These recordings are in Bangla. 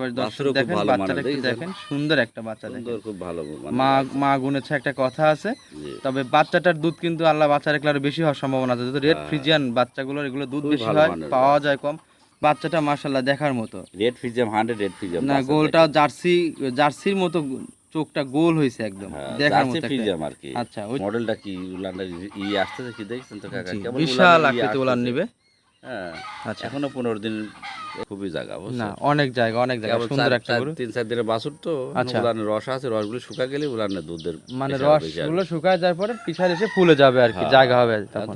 বাচ্চাটা বাড়ি দর্শক দেখেন বাচ্চাটা একটু দেখেন সুন্দর একটা বাচ্চা দেখেন। সুন্দর খুব ভালো মা মা গুনেছে একটা কথা আছে। তবে বাচ্চাটার দুধ কিন্তু আল্লাহ বাচ্চা রাখলে আরও বেশি হওয়ার সম্ভাবনা আছে। যেহেতু রেড ফ্রিজিয়ান বাচ্চাগুলোর এগুলো দুধ হ্যাঁ। বেশি হয় পাওয়া যায় কম। বাচ্চাটা মাশাল্লাহ দেখার মতো। রেড ফিজিয়াম হান্ড্রেড রেড ফিজিয়াম না গোলটা জার্সি জার্সির মতো চোখটা গোল হয়েছে একদম দেখার মতো ফিজিয়াম আর কি। আচ্ছা মডেলটা কি উলান্ডার ই আসতেছে কি দেখছেন তো কাকা? কেবল বিশাল আকৃতি উলান। নিবে। হ্যাঁ আচ্ছা। এখনও পনেরো দিন খুবই জায়গা না অনেক জায়গা অনেক জায়গা সুন্দর একটা গরু। তিন চার দিনের বাছুর তো আচ্ছা। উলানের রস আছে রসগুলো শুকা গেলে উলানের দুধের মানে রস হবে, গুলো শুকায় যাওয়ার পরে পিছার এসে ফুলে যাবে আর কি হ্যাঁ, জায়গা হবে তখন।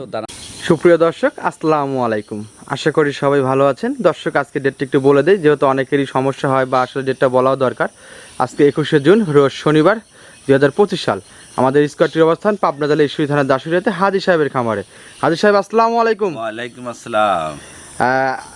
সুপ্রিয় দর্শক আসসালামু আলাইকুম। আশা করি সবাই ভালো আছেন। দর্শক আজকে ডেটটা একটু বলে দেয় যেহেতু অনেকেরই সমস্যা হয় বা আসলে ডেটটা বলাও দরকার। আজকে একুশে জুন রোজ শনিবার। দুই হাজার পঁচিশ সাল। আমাদের স্কোয়ারটির অবস্থান পাবনা জেলা ঈশ্বরী থানার দাসুরিয়াতে হাজি সাহেবের খামারে। হাজি সাহেব, আসসালামু আলাইকুম। ওয়ালাইকুম আসসালাম।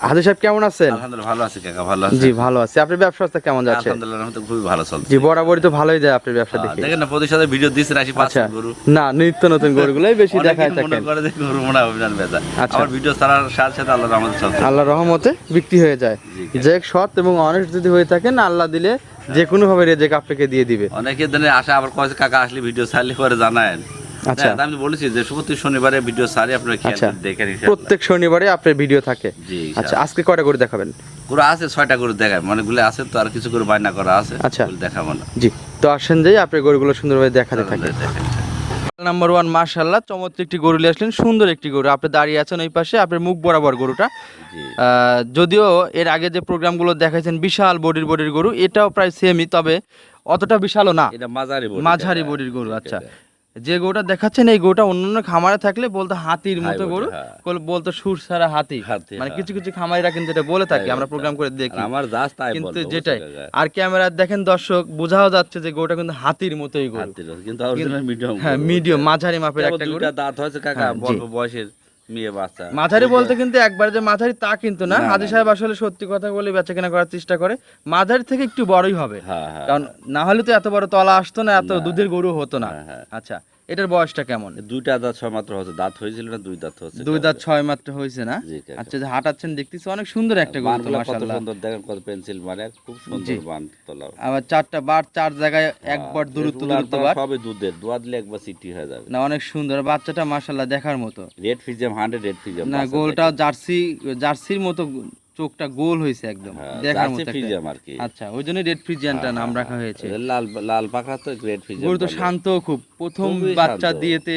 হাজি সাহেব কেমন আছেন? আলহামদুলিল্লাহ ভালো আছে কাকা ভালো আছে জি ভালো আছি। আপনার কেমন যাচ্ছে? আলহামদুলিল্লাহ রহমতে খুবই ভালো চলছে। জি বরাবরই তো ভালোই দেয় আপনার ব্যবসা দেখি। দেখেন না প্রতি সাথে ভিডিও দিচ্ছেন আসি পাঁচ আচ্ছা। গরু। না নিত্য নতুন গরুগুলোই বেশি দেখায় মনে করে যে গরু মনে অভিযান বেচা। আমার ভিডিও ছাড়ার সাথে সাথে আল্লাহ আমাদের চলছে। আল্লাহ রহমতে বিক্রি হয়ে যায়। যে সৎ এবং অনেস্ট যদি হয়ে থাকেন আল্লাহ দিলে যে কোনো ভাবে রেজেক আপনাকে দিয়ে দিবে। অনেকে দিনে আসে আবার কয়েছে কাকা আসলে ভিডিও ছাড়লে পরে জানায়েন। আচ্ছা। হ্যাঁ, আমি বলেছি যে প্রতি শনিবারে ভিডিও ছাড়ি আপনারা আচ্ছা। দেখেন প্রত্যেক শনিবারে আপনার ভিডিও থাকে? আচ্ছা আজকে কয়টা করে দেখাবেন? গরু আছে ছয়টা গরু দেখায় অনেকগুলো আছে তো আর কিছু করে বায়না করা আছে আচ্ছা। দেখাবো না। জি তো আসেন যাই আপনার গরুগুলো সুন্দরভাবে দেখাতে থাকে। নাম্বার ওয়ান মার্শাল্লাহ চমৎকার একটি গরু নিয়ে আসলেন সুন্দর একটি গরু। আপনি দাঁড়িয়ে আছেন ওই পাশে আপনার মুখ বরাবর গরুটা। আহ, যদিও এর আগে যে প্রোগ্রামগুলো দেখাইছেন বিশাল বডির বডির গরু এটাও প্রায় সেমই তবে অতটা বিশালও না। এটা মাঝারি মাঝারি বডির গরু আচ্ছা। যে গরুটা দেখাচ্ছেন এই গরুটা অন্যান্য খামারে থাকলে বলতো হাতির মতো গরু হ্যাঁ। বলতো সুর সারা হাতি। হাতি, মানে হ্যাঁ। কিছু কিছু খামারিরা কিন্তু এটা বলে থাকে আমরা প্রোগ্রাম করে দেখি। আমার কিন্তু যেটাই। আর ক্যামেরা দেখেন দর্শক বোঝাও যাচ্ছে যে গরুটা কিন্তু হাতির মতোই গরু। কিন্তু মিডিয়াম হ্যাঁ মিডিয়াম মাঝারি মাপের একটা গরু। দাঁত হয়েছে কাকা হ্যাঁ, বয়সের। মেয়ে বাচ্চা। মাঝারি বলতে কিন্তু একবার যে মাঝারি তা কিন্তু না। হাজি সাহেব আসলে সত্যি কথা বলে বেচা কেনা করার চেষ্টা করে। মাঝারি থেকে একটু বড়ই হবে। হ্যাঁ হ্যাঁ কারণ না হলে তো এত বড় তলা আসতো না এত দুধের গরু হতো না। হ্যাঁ, হ্যাঁ। আচ্ছা। এটার বয়সটা কেমন? দুইটা দাঁত ছয় মাত্র হচ্ছে দাঁত হয়েছিল না দুই দাঁত হচ্ছে। দুই দাঁত ছয় মাত্র হয়েছে না? আচ্ছা যে হাঁটাচ্ছেন দেখতেছি অনেক সুন্দর একটা গরু তো কত মাশাআল্লাহ। সুন্দর দেখেন কত পেন্সিল মানে খুব সুন্দর বান তোলা আবার চারটা বার চার জায়গায় একবার দূরত্ব দূরত্ব তো বার। সবই দুধের দোয়া দিলে একবার সিটি হয়ে যাবে। না অনেক সুন্দর। বাচ্চাটা মাশাআল্লাহ দেখার মতো। রেড ফিজিয়াম হান্ড্রেড রেড ফিজিয়াম না গোলটা জার্সি জার্সির মতো চোখটা গোল হয়েছে একদম দেখার মতো একটা। আর কি। আচ্ছা ওই জন্য রেড ফ্রিজিয়ানটা নাম রাখা হয়েছে। লাল লাল পাখা তো রেড ফিজিয়াম গরু তো শান্ত খুব প্রথম বাচ্চা দিয়েতে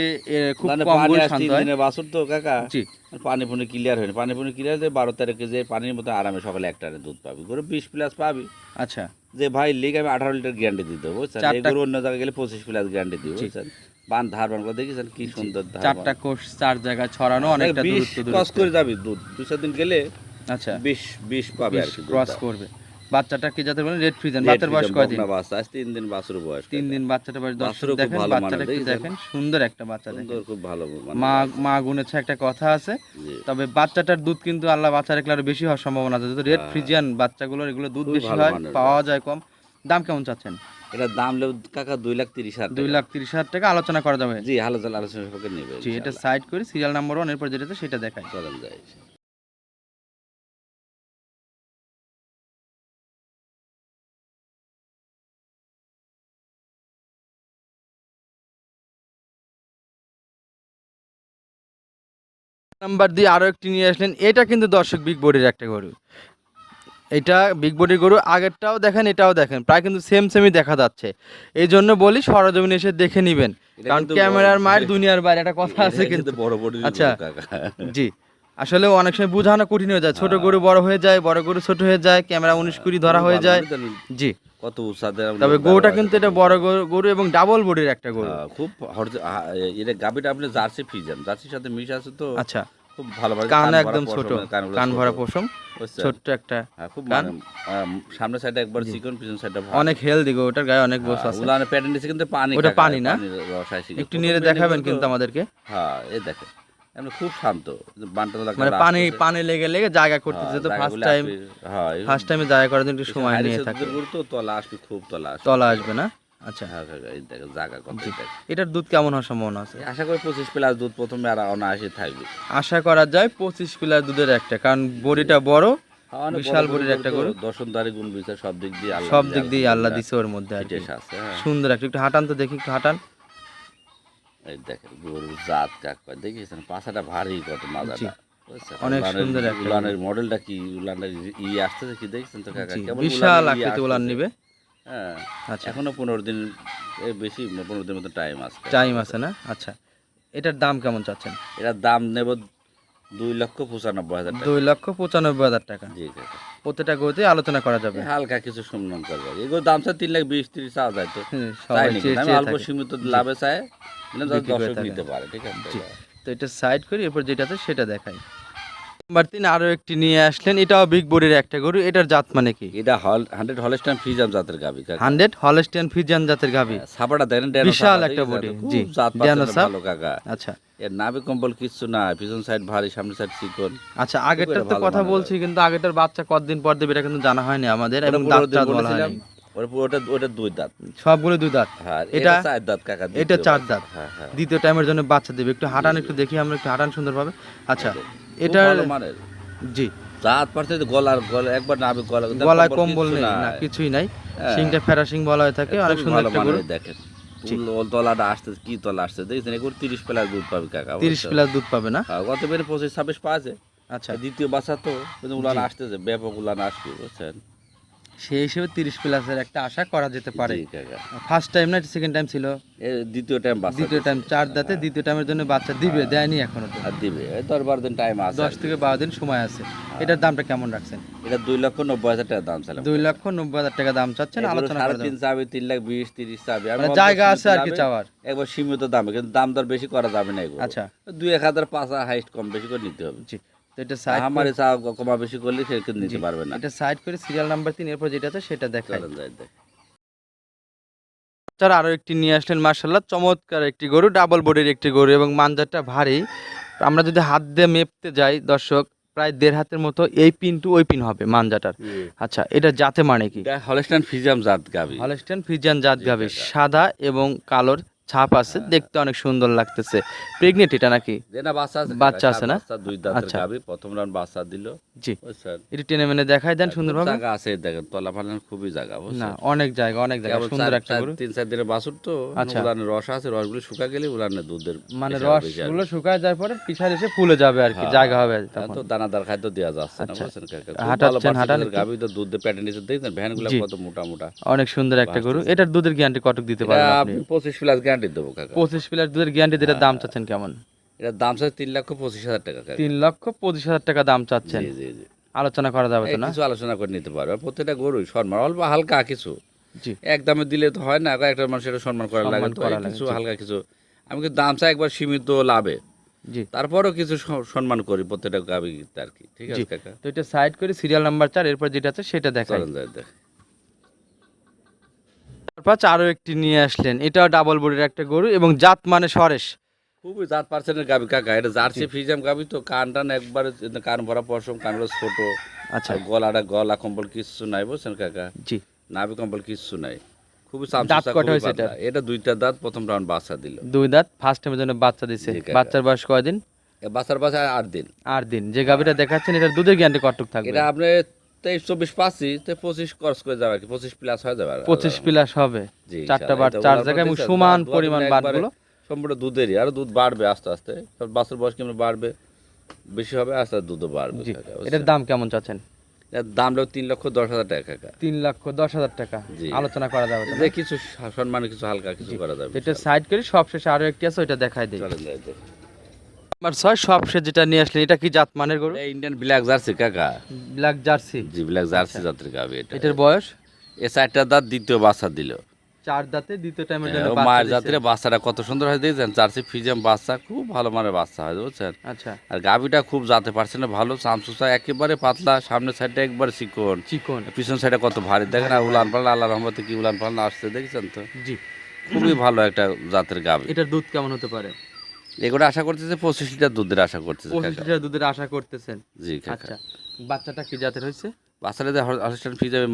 খুব মানে কম গরু শান্ত হয়। দিনের বাছুর তো কাকা। জি। পানি পুনি ক্লিয়ার হয়নি। পানি পুনি ক্লিয়ার হয়ে বারো তেরো কেজি পানির মতো আরামে সকালে এক টানে দুধ পাবি। গরু বিশ প্লাস পাবি। আচ্ছা। যে ভাই লিগ আমি আঠারো লিটার গ্যারান্টি দিতে বুঝছেন? এই চারটা- গরু অন্য জায়গায় গেলে পঁচিশ প্লাস গ্যারান্টি দিব বুঝছেন? বান ধার বান করে দেখেছেন কি সুন্দর ধার চারটা কোষ চার জায়গায় ছড়ানো অনেকটা দূরত্ব দূরত্ব। করে যাবি দুধ। দুই চার দিন গেলে আচ্ছা। বিশ বিশ পাবে আর কি ক্রস করবে। বাচ্চাটা কি যাতে বলেন রেড ফ্রিজিয়ান বাচ্চার বয়স কয়দিন? বাচ্চা আজ তিন দিন বাছুর বয়স তিন দিন বাচ্চাটা বয়স দর্শক বাছুরও খুব দেখেন বাচ্চাটা দেখেন? সুন্দর একটা বাচ্চা সুন্দর খুব ভালো মা মা গুনেছে একটা কথা আছে। তবে বাচ্চাটার দুধ কিন্তু আল্লাহ বাচ্চা রাখলে আরও বেশি হওয়ার সম্ভাবনা আছে। যেহেতু রেড ফ্রিজিয়ান বাচ্চাগুলোর এগুলো দুধ বেশি হয় পাওয়া যায় কম। দাম কেমন চাচ্ছেন? এটা দাম লেও কাকা দুই লাখ তিরিশ হাজার দুই লাখ তিরিশ হাজার টাকা আলোচনা করা যাবে। জি আলোচনা সবাইকে নেবে জি এটা সাইড করে সিরিয়াল নাম্বার ওয়ান এরপর যেটাতে সেটা দেখায় চলেন যাই। নাম্বার দিয়ে আরও একটি নিয়ে আসলেন। এটা কিন্তু দর্শক বিগ বডির একটা গরু। এটা বিগ বডির গরু আগেরটাও দেখেন এটাও দেখেন। প্রায় কিন্তু সেম সেমই দেখা যাচ্ছে। এই জন্য বলি সরজমিনে এসে দেখে নিবেন। কারণ ক্যামেরার মায়ের দুনিয়ার বাইরে একটা কথা আছে কিন্তু বড় বড় আচ্ছা। জি। আসলে অনেক সময় বোঝানো কঠিন হয়ে যায়। ছোট গরু বড় হয়ে যায় বড় গরু ছোট হয়ে যায় ক্যামেরা উনিশ কুড়ি ধরা হয়ে যায়। জি। কত উৎসাদের তবে গরুটা কিন্তু এটা বড় গরু- এবং ডাবল বডির একটা গরু। খুব হরজ- এটা গাবিটা আপনি জার্সি ফিজান জার্সির সাথে মিশ আছে তো আচ্ছা। খুব ভালো কান একদম ছোট কান ভরা পশম? ছোট্ট একটা হ্যাঁ, খুব কান। মানে আম, সামনের সাইডে একবার চিকন পিছন সাইডে অনেক হেলদি গো ওটার গায়ে অনেক গোছ আছে। উলানের প্যাটার্ন কিন্তু পানি ওটা পানি না? একটু নিয়ে দেখাবেন কিন্তু আমাদেরকে। হ্যাঁ এই দেখেন। এমনি খুব শান্ত। বানটা মানে পানি পানি লেগে লেগে জায়গা করতেছে তো ফার্স্ট টাইম হ্যাঁ ফার্স্ট টাইমে জায়গা করার জন্য একটু সময় নিয়ে থাকে। তো তলা আসবে খুব তলা আসবে। তলা আসবে না? আচ্ছা। হ্যাঁ কাকা, এই জায়গা কত এটার দুধ কেমন হওয়ার সম্ভাবনা আছে? আশা করি পঁচিশ প্লাস দুধ প্রথমে আর অনায়াসে থাকবে। আশা করা যায় পঁচিশ পিলার দুধের একটা কারণ বড়িটা বড় বিশাল বডির একটা গরু। দর্শনদারি গুণ বিচার সব দিক দিয়ে আল্লাহ সব দিক দিয়ে আল্লাহ দিছে ওর মধ্যে আর হ্যাঁ। সুন্দর একটা একটু হাঁটান তো দেখি একটু হাঁটান। এই দেখেন গরুর জাত কাক কয়। দেখেছেন পাছাটা ভারী কত মাজাটা। অনেক সুন্দর উলানের মডেলটা কি? উলানের ই আসতেছে কি দেখছেন তো কাকা? জি, বিশাল আকৃতি উলান নিবে। হ্যাঁ আচ্ছা। এখনও পনেরো দিন বেশি পনেরো দিনের মতো টাইম আছে। টাইম আছে না? আচ্ছা। এটার দাম কেমন চাচ্ছেন? এটার দাম নেব দুই লক্ষ পঁচানব্বই হাজার টাকা। দুই লক্ষ পঁচানব্বই হাজার টাকা। জি কাকা। প্রত্যেকটা গরুতে আলোচনা করা যাবে। হালকা কিছু সম্মান করবে। এগুলো দাম চায় তিন লাখ বিশ তিরিশ চাওয়া যায় তো। আমি অল্প সীমিত লাভে চায় করে দর্শক নিতে পারে ঠিক আছে? তো এটা সাইড করি এরপর যেটা আছে সেটা দেখাই। নাম্বার তিন আরও একটি নিয়ে আসলেন। এটাও বিগ বডির একটা গরু। এটার জাত মানে কি? এটা হল হান্ড্রেড জাতের গাবি হান্ড্রেড ফিজিয়ান জাতের গাভী। ছাপাটা দেখেন বিশাল একটা? খুব জি। ভালো কাকা। আচ্ছা। এর নাভি কম্বল না পিছন সাইড ভারী সামনে সাইড চিকন। আচ্ছা আগেরটার তো কথা বলছি কিন্তু আগেরটার বাচ্চা কতদিন পর দেবে এটা কিন্তু জানা হয়নি আমাদের এবং বলা হয়নি। ওটা পুরো- ওটা দুই দাঁত। সবগুলো দুই দাঁত। হ্যাঁ এটা- চার দাঁত কাকা এটা দ্বিতীয় চার। দাঁত। হ্যাঁ হ্যাঁ। দ্বিতীয় টাইমের জন্য বাচ্চা দেবে। একটু হাঁটান একটু দেখি আমরা একটু হাঁটান সুন্দরভাবে। আচ্ছা মানের। জি। দাঁত পারছে গলার গলা একবার নাভি গলা গলায় কম্বল নেই না কিছুই নাই। হ্যাঁ। সিংটা ফেরা সিং বলা হয়ে থাকে অনেক সুন্দর একটা গরু। দেখেন। তলাটা আসতে কি তলা আসছে দেখছেন? এগুলো তিরিশ প্লাস দুধ পাবে কাকা তিরিশ প্লাস দুধ পাবে না? হ্যাঁ, গত বেড়ে পঁচিশ ছাব্বিশ পাচ্ছে আচ্ছা। দ্বিতীয় বাচ্চা তো কিন্তু উলান আসতেছে ব্যাপক উলান আসবে বুঝছেন? সেই হিসেবে তিরিশ প্লাসের একটা আশা করা যেতে পারে। ফার্স্ট টাইম না সেকেন্ড টাইম ছিল? দ্বিতীয় টাইম দ্বিতীয় টাইম চার দাঁতে দ্বিতীয় টাইমের জন্য বাচ্চা দিবে দেয়নি এখনও তো। আর দিবে। দশ বারো দিন টাইম আছে দশ থেকে বারো দিন সময় আছে। এটার দামটা কেমন রাখছেন? এটা দুই লক্ষ নব্বই হাজার টাকা দাম ছিলাম দুই লক্ষ নব্বই হাজার টাকা দাম চাচ্ছেন আলোচনা সাড়ে তিন। চাবে তিন লাখ বিশ তিরিশ চাবে। মানে জায়গা আছে আর কি চাওয়ার? একবার সীমিত দামে কিন্তু দাম দর বেশি করা যাবে না এগুলো। আচ্ছা। দুই এক হাজার পাঁচ হাজার হাইস্ট কম বেশি করে নিতে হবে। তো এটা সাইড আমার চা কমা বেশি করলে সে কিন্তু নিতে পারবে না। এটা সাইড করে সিরিয়াল নাম্বার তিন এরপর যেটা আছে সেটা দেখাই। তার আরও একটি নিয়ে আসলেন মার্শাল্লাহ চমৎকার একটি গরু ডাবল বডির একটি গরু এবং মাঞ্জারটা ভারী। আমরা যদি হাত দিয়ে মেপতে যাই দর্শক প্রায় দেড় হাতের মতো এই পিন টু ওই পিন হবে মাঞ্জাটার আচ্ছা এটা জাতে মানে কি? এটা হলস্টাইন ফিজাম জাত গাবি হলস্টেন ফ্রিজিয়ান জাত গাবে সাদা এবং কালোর ছাপ আছে হ্যাঁ। দেখতে অনেক সুন্দর লাগতেছে। প্রেগনেন্ট এটা নাকি? না বাচ্চা আছে বাচ্চা আছে না? দুই দাঁতের আচ্ছা। গাবি প্রথম রাউন্ড বাচ্চা দিল। জি। বুঝছেন এটি টেনে মেনে দেখাই দেন সুন্দরভাবে। জায়গা আছে দেখেন তলা ফালান খুবই জায়গা না অনেক জায়গা অনেক জায়গা সুন্দর একটা গরু। তিন চার দিনের বাছুর তো আচ্ছা। উলানের রস আছে রসগুলো শুকা গেলে উলানের দুধের মানে পেশা রস বেশি গুলো শুকায় যাওয়ার পরে পিছার এসে ফুলে যাবে আর কি হ্যাঁ, জায়গা হবে হ্যাঁ, তখন। তো দানাদার খাদ্য দেওয়া যাচ্ছে না আচ্ছা। হাঁটাচ্ছেন, হাঁটান। গাবি তো দুধ প্যাটে নিচে দেখছেন ভ্যানগুলো। কত মোটা মোটা। অনেক সুন্দর একটা গরু। এটার দুধের গ্যারান্টি কতক দিতে পারবেন আপনি? আপনি পঁচিশ প্লাস গ্যারান্টি দেবো কাকা। পঁচিশ প্লাস দুধের গ্যারান্টি যেটা দাম চাচ্ছেন কেমন? এটার দাম স্যার তিন লক্ষ পঁচিশ হাজার টাকা তিন লক্ষ পঁচিশ হাজার টাকা দাম চাচ্ছেন। জি জি জি। আলোচনা করা যাবে তো না? কিছু আলোচনা করে নিতে পারবে প্রত্যেকটা গরুই সম্মান অল্প হালকা কিছু। জি। এক দামে দিলে তো হয় না একটা মানুষ লাগে সম্মান করা লাগে, কিছু হালকা কিছু। আমি কিন্তু দাম চাই একবার সীমিত লাভে। জি। তারপরও কিছু সম্মান করি প্রত্যেকটা গাবি আর কি। ঠিক আছে কাকা? তো এটা সাইড করে সিরিয়াল নাম্বার চার এরপর যেটা আছে সেটা দেখা যাই দেখ তারপর আরও একটি নিয়ে আসলেন। এটাও ডাবল বডির একটা গরু এবং জাত মানে সরেশ। খুবই জাত পার্সেন্টের গাবি কাকা এটা জার্সি ফিজাম গাবি তো কান টান একবারে কান ভরা পশম কানগুলো ছোট। আচ্ছা। গলাটা গলা কম্বল কিচ্ছু নাই বুঝছেন কাকা? জি। নাভি কম্বল কিচ্ছু নাই। খুবই দাঁত হয়েছে। এটা দুইটা দাঁত প্রথম রাউন্ড বাচ্চা দিল। দুই দাঁত ফার্স্ট টাইমের জন্য বাচ্চা দিছে। বাচ্চার বয়স কয়দিন? বাচ্চার বাচ্চা আট দিন। আট দিন। যে গাভিটা দেখাচ্ছেন এটা দুধের গ্যারান্টি কতটুক থাকবে? এটা আপনি তেইশ চব্বিশ তো পঁচিশ খরচ করে যাবে কি পঁচিশ প্লাস হয়ে যাবে পঁচিশ প্লাস হবে। চারটা বার চার জায়গায় সমান পরিমাণ সম্পূর্ণ দুধেরই আর দুধ বাড়বে আস্তে আস্তে। বয়স কেমন বাড়বে বেশি হবে আস্তে আস্তে দুধও বাড়বে। এটার দাম কেমন চাচ্ছেন? দাম তিন লক্ষ দশ হাজার টাকা তিন লক্ষ দশ হাজার টাকা। আলোচনা করা যাবে যে কিছু সম্মানে কিছু হালকা কিছু করা যাবে এটা সাইড করে সব শেষে আরও একটি আছে ওইটা দেখাই দিই। নাম্বার ছয় সব শেষ যেটা নিয়ে আসলেন এটা কি জাত মানের গরু? ইন্ডিয়ান ব্ল্যাক জার্সি কাকা। ব্ল্যাক জার্সি জি ব্ল্যাক জার্সি জাতের গাবি এটা। এটার বয়স? এ চারটা দাঁত দ্বিতীয় বাচ্চা দিল। চার দাঁতে দ্বিতীয় টাইমের জন্য মায়ের। জাতের বাচ্চাটা কত সুন্দর হয় দেখছেন? জার্সি ফিজিয়াম বাচ্চা খুব ভালো মানের বাচ্চা হয় বুঝছেন? আচ্ছা। আর গাভিটা খুব জাতে পারছে না ভালো চামচুচা একেবারে পাতলা সামনের সাইডটা একবার চিকন। চিকন। পিছন সাইডে কত ভারী। দেখেন আর উলান পাল্লা আল্লাহ রহমতে কি উলান পাল্লা আসছে দেখছেন তো? জি। খুবই ভালো একটা জাতের গাভি। এটার দুধ কেমন হতে পারে? এগুলো আশা করতেছে পঁচিশ লিটার দুধের আশা করতেছে পঁচিশ লিটার দুধের আশা করতেছেন? জি আচ্ছা বাচ্চাটা কি জাতের হয়েছে? বাচ্চাটা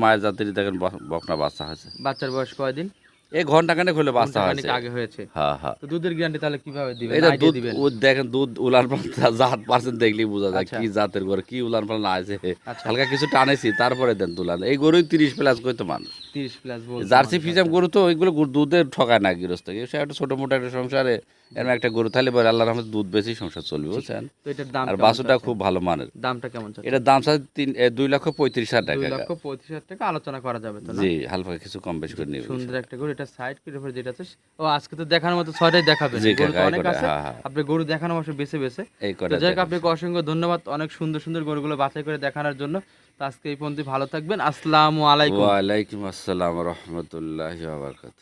মায়ের জাতেরই দেখেন বকনা বাচ্চা হয়েছে। বাচ্চার বয়স কয়দিন? এই ঘণ্টা খানেক হলে বাচ্চা হয়েছে। আগে হয়েছে। হ্যাঁ হ্যাঁ তো দুধের গ্যারান্টি তাহলে কীভাবে দিবেন? এটা দুধ ও দেখেন দুধ উলান পালান জাত পার্সেন্ট দেখলেই বোঝা যায় আচ্ছা। কি জাতের গরু কি উলান পালান আছে। আচ্ছা। হালকা কিছু টানেছি তারপরে দেন তুলান এই গরুই তিরিশ প্লাস কইতো মানুষ। 30 প্লাস জার্সি ফিজাম গরু তো ওইগুলো গরু দুধে ঠকায় না গৃহস্থ। সে একটা ছোট মোটো একটা সংসারে এরকম একটা গরু তাহলে পরে আল্লাহর রহমতে দুধ বেশি সংসার চলবে বুঝছেন? তো এটার দাম আর চাচ্ছেন? খুব ভালো মানের। দামটা কেমন এটার দাম সাথে তিন দুই লক্ষ পঁয়ত্রিশ হাজার দুই টাকা লক্ষ পঁয়ত্রিশ হাজার টাকা আলোচনা করা যাবে তো জি হালকা কিছু কম বেশি করে নিবে সুন্দর একটা গরু এটা সাইড করে ফেলে যেটা আছে ও আজকে তো দেখানোর মতো ছয়টাই দেখাবে। অনেক আছে হ্যাঁ, হ্যাঁ। আপনি গরু দেখানো অবশ্য বেছে বেছে। এই কটা যাই। আপনাকে অসংখ্য ধন্যবাদ অনেক সুন্দর সুন্দর গরুগুলো বাছাই করে দেখানোর জন্য। তো আজকে এই পর্যন্ত ভালো থাকবেন। আসসালামু আলাইকুম। ওয়ালাইকুম আসসালাম রহমতুল্লাহ বারকাত